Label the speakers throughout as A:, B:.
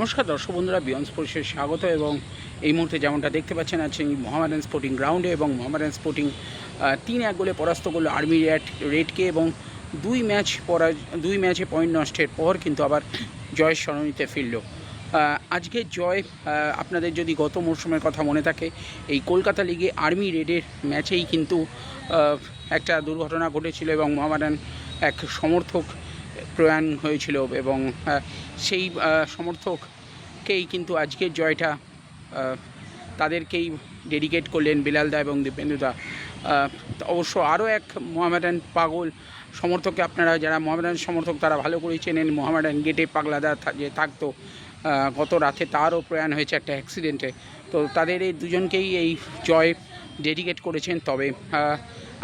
A: নমস্কার দর্শক বন্ধুরা বিয়ন্স পরিষের স্বাগত এবং এই মুহূর্তে যেমনটা দেখতে পাচ্ছেন আছেন মোহামেডান স্পোর্টিং গ্রাউন্ডে এবং মোহামেডান স্পোর্টিং তিন এক গোলে পরাস্ত করল আর্মি রেড রেডকে এবং দুই ম্যাচ পরা দুই ম্যাচে পয়েন্ট নষ্টের পর কিন্তু আবার জয়ের সরণিতে ফিরল। আজকে জয় আপনাদের যদি গত মরশুমের কথা মনে থাকে, এই কলকাতা লিগে আর্মি রেডের ম্যাচেই কিন্তু একটা দুর্ঘটনা ঘটেছিল এবং মোহামেডান এক সমর্থক প্রয়াণ হয়েছিল এবং সেই সমর্থককেই কিন্তু আজকের জয়টা তাদেরকেই ডেডিকেট করলেন বিলালদা এবং দীপেন্দুদা অবশ্য আরও এক মোহামেডান পাগল সমর্থককে আপনারা যারা মোহামেডান সমর্থক তারা ভালো করেই চেনেন। মোহামেডান গেটে পাগলাদা যে থাকতো গত রাতে তারও প্রয়াণ হয়েছে একটা অ্যাক্সিডেন্টে তো তাদের এই দুজনকেই এই জয় ডেডিকেট করেছেন। তবে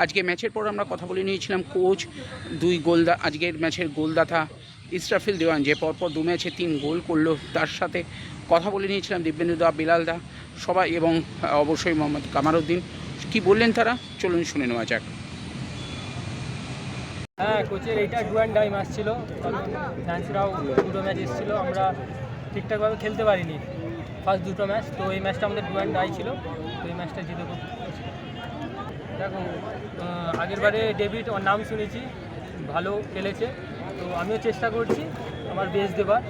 A: আজকে ম্যাচের পর আমরা কথা বলে নিয়েছিলাম কোচ, দুই গোলদা, আজকের ম্যাচের গোলদাতা ইসরাফিল দেওয়ান যে পরপর দু ম্যাচে তিন গোল করল, তার সাথে কথা বলে নিয়েছিলাম দিব্যেন্দুদা বিলালদা সবাই এবং অবশ্যই মোহাম্মদ কামারুদ্দিন কি বললেন তারা? চলুন শুনে নেওয়া যাক।
B: হ্যাঁ কোচের এইটা ডু অ্যান্ড ডাই ম্যাচ ছিল ফ্রান্সরাও দুটো ম্যাচ এসেছিল, আমরা ঠিকঠাকভাবে খেলতে পারিনি। ফার্স্ট দুটো ম্যাচ, তো এই ম্যাচটা আমাদের ডু অ্যান্ড ডাই ছিল, তো এই ম্যাচটা জিতে। দেখো আহ, আগেরবারে ডেভিড ওর নাম শুনেছি ভালো খেলেছে। তো আমিও চেষ্টা করছি আমার বেস দেবার।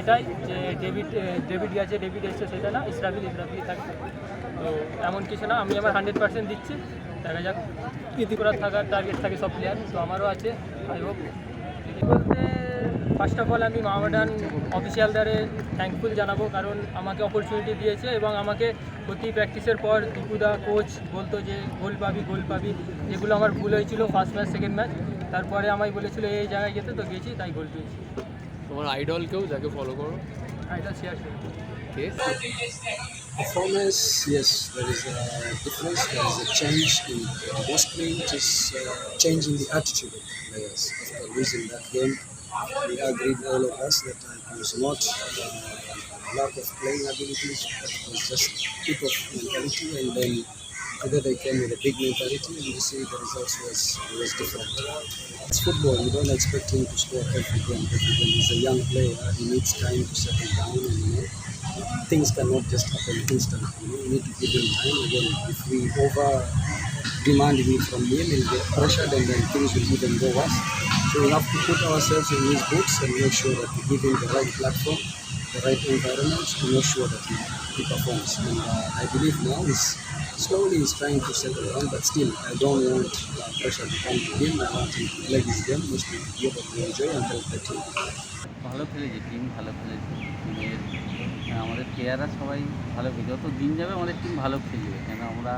B: এটাই যে ডেভিড ডেভিড গেছে ডেভিড এসছে সেটা না ইসরাফিল ইসরাফিল থাকবে। তো এমন কিছু না আমি আমার হান্ড্রেড পার্সেন্ট দিচ্ছি। দেখা যাক ইতি থাকার টার্গেট থাকে সব প্লেয়ার তো আমারও আছে আই হোপ বলতে ফার্স্ট অফ অল আমি মাহমেডান অফিসিয়ালদারে থ্যাঙ্কফুল জানাব কারণ আমাকে অপরচুনিটি দিয়েছে এবং আমাকে প্রতি প্র্যাকটিসের পর দীপুদা কোচ বলতো যে গোল পাবি গোল পাবি যেগুলো আমার ভুল হয়েছিল ফার্স্ট ম্যাচ সেকেন্ড ম্যাচ তারপরে আমায় বলেছিল এই জায়গায় যেতে তো গেছি তাই গোল পেয়েছি
C: তোমার আইডল কেউ যাকে ফলো করো
B: এটা share
D: Performance, yes, there is a difference. There is a change in mostly it is uh, change in the attitude of the players. After losing that game, we agreed all of us that it was not uh, lack of playing abilities, but it was just of mentality, and then together they came with a big mentality, and you see the results was was different. It's football. You don't expect him to score every game. Every game. He's a young player. He needs time to settle down, and you know things cannot just happen instantly. You, know, you need to give him time. Again, if we over demand him from him, he'll get pressured and then things will even go worse. So we have to put ourselves in his boots and make sure that we give him the right platform, the right environment to make sure that he, he performs. And uh, I believe now he's slowly he's trying to settle down, but still I don't want uh, pressure to come to him. I want him to play his game, mostly to be able to enjoy and help the team.
E: ভালো খেলেছে team ভালো খেলেছে টিমের আমাদের প্লেয়াররা সবাই ভালো খেলে যত দিন যাবে আমাদের টিম ভালো খেলবে কেন আমরা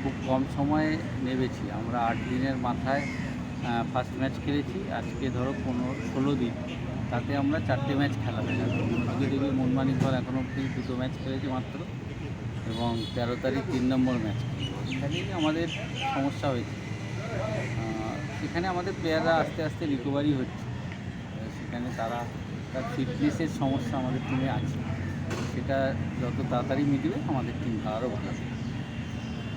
E: খুব কম সময়ে নেমেছি আমরা আট দিনের মাথায় ফার্স্ট ম্যাচ খেলেছি আজকে ধরো পনেরো ষোলো দিন তাতে আমরা চারটে ম্যাচ খেলা আজকে দেখি মনমানিকর এখনও অব্দি দুটো ম্যাচ খেলেছি মাত্র এবং তেরো তারিখ তিন নম্বর ম্যাচ। এখানেই আমাদের সমস্যা হয়েছে। সেখানে আমাদের প্লেয়াররা আস্তে আস্তে রিকভারি হচ্ছে। সেখানে তারা তার ফিটনেসের সমস্যা আমাদের টিমে আছে। সেটা যত তাড়াতাড়ি মিটবে আমাদের টিম আরও ভালো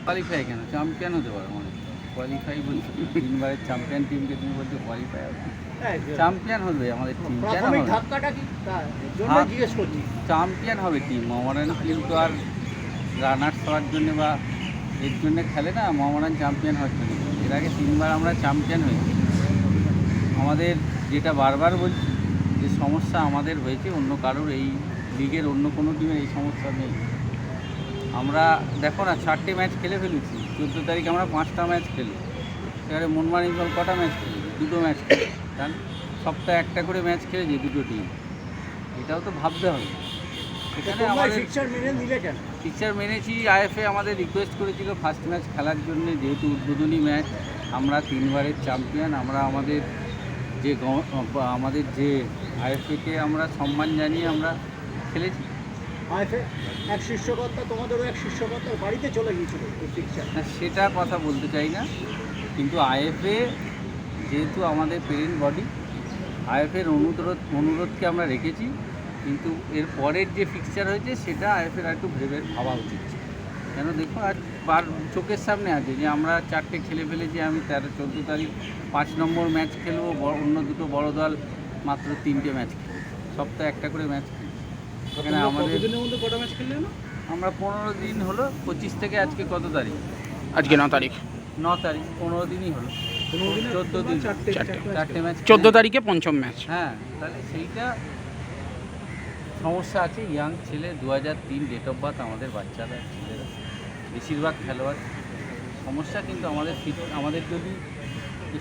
E: কোয়ালিফাই কেন? চ্যাম্পিয়ন হতে পারে আমাদের কোয়ালিফাই বলছি? তিনবারের চ্যাম্পিয়ন টিমকে তুমি বলছো কোয়ালিফাই চ্যাম্পিয়ন হবে আমাদের টিম চ্যাম্পিয়ন হবে। টিম মোহামেডান টিম তো আর রানার্স হওয়ার জন্য বা এর জন্য খেলে না মোহামেডান চ্যাম্পিয়ন হওয়ার জন্য। এর আগে তিনবার আমরা চ্যাম্পিয়ন হয়েছি। আমাদের যেটা বারবার বলছি যে সমস্যা আমাদের হয়েছে অন্য কারোর এই লিগের অন্য কোনো টিমের এই সমস্যা নেই। আমরা দেখো না চারটে ম্যাচ খেলে ফেলেছি। চোদ্দ তারিখ আমরা পাঁচটা ম্যাচ খেলি। এবারে মনমানি দল কটা ম্যাচ খেলি? দুটো ম্যাচ খেলি। কারণ সপ্তাহে একটা করে ম্যাচ খেলেছি দুটো টিম এটাও তো ভাবতে হবে। এখানে আমাদের
F: মেনে নিলে কেন?
E: পিকচার মেনেছি আইএফএ আমাদের রিকোয়েস্ট করেছিল ফার্স্ট ম্যাচ খেলার জন্য যেহেতু উদ্বোধনী ম্যাচ আমরা তিনবারের চ্যাম্পিয়ন আমরা আমাদের যে আমাদের যে আইএফএকে আমরা সম্মান জানিয়ে আমরা খেলেছি।
F: এক শিষ্যকর্তা, তোমাদেরও এক শিষ্যকর্তার বাড়িতে চলে
E: সেটা কথা বলতে চাই না, কিন্তু আইএফএ যেহেতু আমাদের পেরেন্ট বডি আইএফের অনুরোধ, অনুরোধকে আমরা রেখেছি, কিন্তু এর পরের যে ফিক্সচার হয়েছে, সেটা আইএফের একটু ভেবে ভাবা উচিত। কেন দেখো আজ বার চোখের সামনে আছে যে আমরা চারটে খেলে ফেলেছি, আমি তেরো, চোদ্দ তারিখ পাঁচ নম্বর ম্যাচ খেলব অন্য দুটো বড় দল মাত্র তিনটে ম্যাচ খেলবে। সপ্তাহে একটা করে ম্যাচ এখানে আমাদের
A: মধ্যে কটা ম্যাচ
E: আমরা পনেরো দিন হলো পঁচিশ থেকে আজকে কত তারিখ?
A: আজকে ন তারিখ।
E: ন তারিখ পনেরো দিনই হলো। চোদ্দ দিন।
A: চারটে
E: চারটে। ম্যাচ
A: চোদ্দ তারিখে পঞ্চম ম্যাচ
E: হ্যাঁ তাহলে সেইটা সমস্যা আছে। ইয়াং ছেলে দু হাজার তিন ডেট অফ বার্থ আমাদের বাচ্চারা ছেলেরা বেশিরভাগ খেলোয়াড়। সমস্যা কিন্তু আমাদের ফিট আমাদের যদি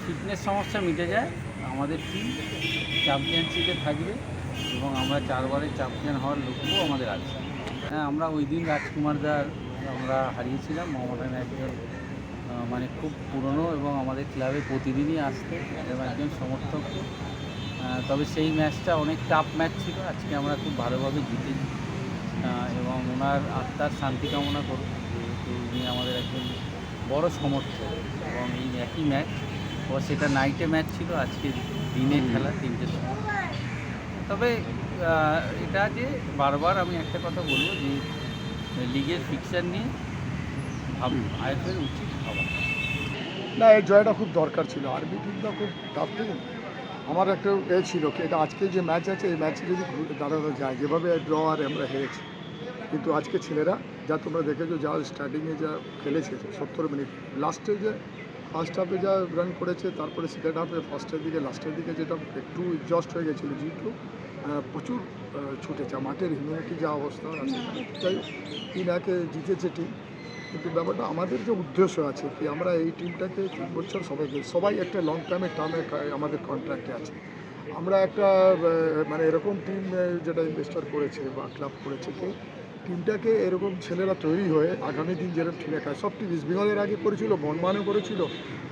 E: ফিটনেস সমস্যা মিটে যায় আমাদের টিম চ্যাম্পিয়নশিপে থাকবে। এবং আমরা চারবারের চ্যাম্পিয়ন হওয়ার লক্ষ্য আমাদের আছে। হ্যাঁ আমরা ওই দিন রাজকুমার দার আমরা হারিয়েছিলাম মমতান একজন মানে খুব পুরনো এবং আমাদের ক্লাবে প্রতিদিনই আসতে এবং একজন সমর্থক। তবে সেই ম্যাচটা অনেক টাফ ম্যাচ ছিল আজকে আমরা খুব ভালোভাবে জিতেছি। এবং ওনার আত্মার শান্তি কামনা করব যেহেতু উনি আমাদের একজন বড় সমর্থক এবং এই একই ম্যাচ ও সেটা নাইটে ম্যাচ ছিল আজকে দিনে খেলা তিনটের সময়। তবে এটা যে বারবার আমি একটা কথা বলব যে লিগের ফিকচার নিয়ে ভাব আইএফের উচিত ভাবা।
G: না এই জয়টা খুব দরকার ছিল। আরবি টিমটা খুব টাফ টিম আমার একটা এ ছিল কি এটা আজকে যে ম্যাচ আছে এই ম্যাচে যদি দাঁড়ানো যায় যেভাবে ড্র আর আমরা হেরেছি। কিন্তু আজকে ছেলেরা যা তোমরা দেখেছ যা স্টার্টিংয়ে যা খেলেছে সত্তর মিনিট লাস্টে যে ফার্স্ট হাফে যা রান করেছে তারপরে সেকেন্ড হাফে ফার্স্টের দিকে লাস্টের দিকে যেটা একটু এক্সস্ট হয়ে গেছিল যেহেতু প্রচুর ছুটেছে। মাঠের হিউম্যানিটি যা অবস্থা আছে যাই হোক, তিন একে জিতেছে টিম কিন্তু ব্যাপারটা আমাদের যে উদ্দেশ্য আছে কি আমরা এই টিমটাকে তিন বছর সবাইকে সবাই একটা লং টার্মে টার্মে আমাদের কন্ট্রাক্টে আছে। আমরা একটা মানে এরকম টিম যেটা ইনভেস্টার করেছে বা ক্লাব করেছে কি টিমটাকে এরকম ছেলেরা তৈরি হয়ে আগামী দিন যেরকম ঠিক খায় সব টিম ইস্ট বেঙ্গলের আগে করেছিল? বনবানও করেছিল?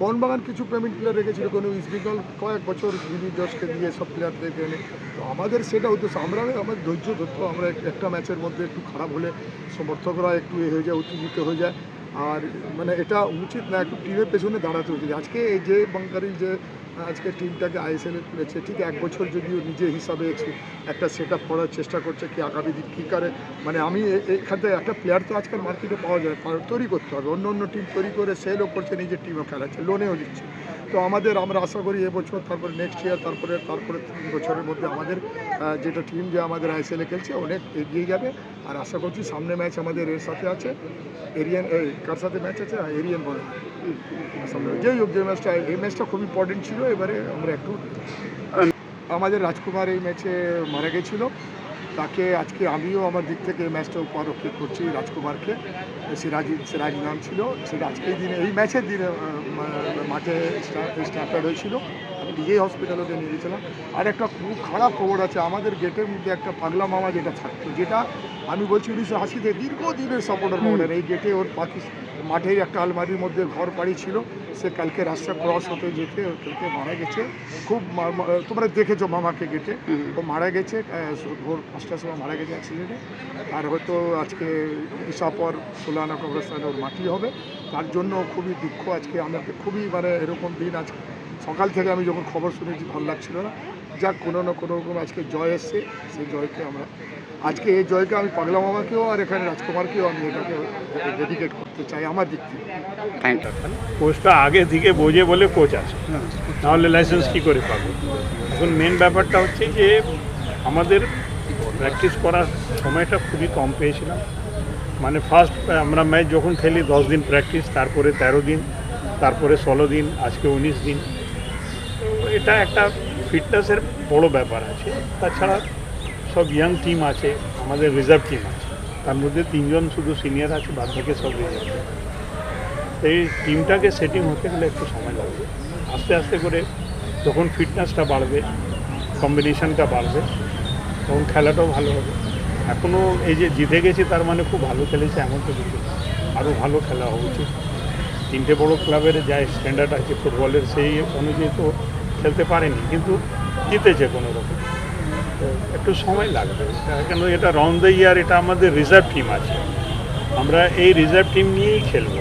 G: বনবাগান কিছু পেমেন্ট প্লেয়ার রেখেছিল, কোনো ইস্ট বেঙ্গল কয়েক বছর বিনি জজকে দিয়ে সব প্লেয়ারদেরকে এনে তো আমাদের সেটা উদ্দেশ্য, আমরা আমাদের ধৈর্য ধরতো আমরা একটা ম্যাচের মধ্যে একটু খারাপ হলে সমর্থকরা একটু এ হয়ে যায়, উত্তেজিত হয়ে যায়। আর মানে এটা উচিত না, একটু টিমের পেছনে দাঁড়াতে উচিত। আজকে এই যে বাঙ্কারি যে আজকে টিমটাকে আইএসএলে তুলেছে ঠিক এক বছর যদিও নিজে হিসাবে একটু- সেট আপ করার চেষ্টা করছে কি আগামী দিন কী করে। মানে আমি এখান থেকে একটা প্লেয়ার তো আজকাল মার্কেটে পাওয়া যায় তৈরি করতে হবে। অন্য অন্য টিম তৈরি করে সেলও করছে, নিজের টিমও খেলাচ্ছে লোনেও দিচ্ছে তো আমাদের আমরা আশা করি এবছর তারপরে নেক্সট ইয়ার তারপরে তারপরে তিন বছরের মধ্যে আমাদের যেটা টিম যে আমাদের আইএসএলে খেলছে অনেক এগিয়ে যাবে। আর আশা করছি সামনে ম্যাচ আমাদের এর সাথে আছে এরিয়ান এই কার সাথে ম্যাচ আছে? হ্যাঁ, এরিয়ান বলে। সামনে যেই হোক যে ম্যাচটা এই ম্যাচটা খুব ইম্পর্টেন্ট ছিল এবারে আমরা একটু আমাদের রাজকুমার এই ম্যাচে মারা গেছিল। তাকে আজকে আমিও আমার দিক থেকে ম্যাচটা উপলক্ষে করছি রাজকুমারকে। সিরাজ সিরাজ নাম ছিল। সেটা আজকের দিনে, এই ম্যাচের দিনে মাঠে স্ট্যাম্পার্ড হয়েছিল। নিজেই হসপিটালে ওকে নিয়ে গেছিলাম। আর একটা খুব খারাপ খবর আছে, আমাদের গেটের মধ্যে একটা পাগলা মামা যেটা থাকতো, যেটা আমি বলছি উনিশশো আশিতে দীর্ঘদিনের সাপোর্টার মামাদের এই গেটে ওর পাকিস্তান মাঠের একটা আলমারির মধ্যে ঘর বাড়ি ছিল। সে কালকে রাস্তা ক্রস হতে যেতে কালকে মারা গেছে। খুব তোমরা দেখেছ মামাকে গেটে। ও মারা গেছে ভোর পাঁচটার সময় মারা গেছে অ্যাক্সিডেন্টে আর হয়তো আজকে ইসাপর সোলানা কবরস্থানে ওর মাটি হবে। তার জন্য খুবই দুঃখ আজকে আমাকে, খুবই মানে এরকম দিন আজকে সকাল থেকে আমি যখন খবর শুনেছি ভালো লাগছিল না। যাক কোনো না কোনো রকম আজকে জয় এসছে। সেই জয়কে আমরা আজকে এই জয়কে আমি পাগলা মামাকেও আর এখানে রাজকুমারকেও আমি এটাকে ডেডিকেট করতে চাই আমার দিক থেকে।
H: কোচটা আগে থেকে বোঝে বলে কোচ আছে। নাহলে লাইসেন্স কী করে পাবো? এখন মেন ব্যাপারটা হচ্ছে যে আমাদের প্র্যাকটিস করার সময়টা খুবই কম পেয়েছিলাম। মানে ফার্স্ট আমরা ম্যাচ যখন খেলি দশ দিন প্র্যাকটিস তারপরে তেরো দিন তারপরে ষোলো দিন আজকে উনিশ দিন। এটা একটা ফিটনেসের বড় ব্যাপার আছে। তাছাড়া সব ইয়াং টিম আছে, আমাদের রিজার্ভ টিম আছে। তার মধ্যে তিনজন শুধু সিনিয়র আছে, বাদ থেকে সব রিজার্ভ এই টিমটাকে সেটিং হতে গেলে একটু সময় লাগবে আস্তে আস্তে করে যখন ফিটনেসটা বাড়বে কম্বিনেশনটা বাড়বে, তখন খেলাটাও ভালো হবে। এখনও এই যে জিতে গেছি তার মানে খুব ভালো খেলেছে, এমন তো কিছু আরও ভালো খেলা হওয়া উচিত। তিনটে বড় ক্লাবের যা স্ট্যান্ডার্ড আছে ফুটবলের সেই অনুযায়ী তো খেলতে পারেনি কিন্তু জিতেছে কোনো রকম তো একটু সময় লাগবে। কেন এটা রাউন্ড দ্য ইয়ার এটা আমাদের রিজার্ভ টিম আছে। আমরা এই রিজার্ভ টিম নিয়েই খেলব।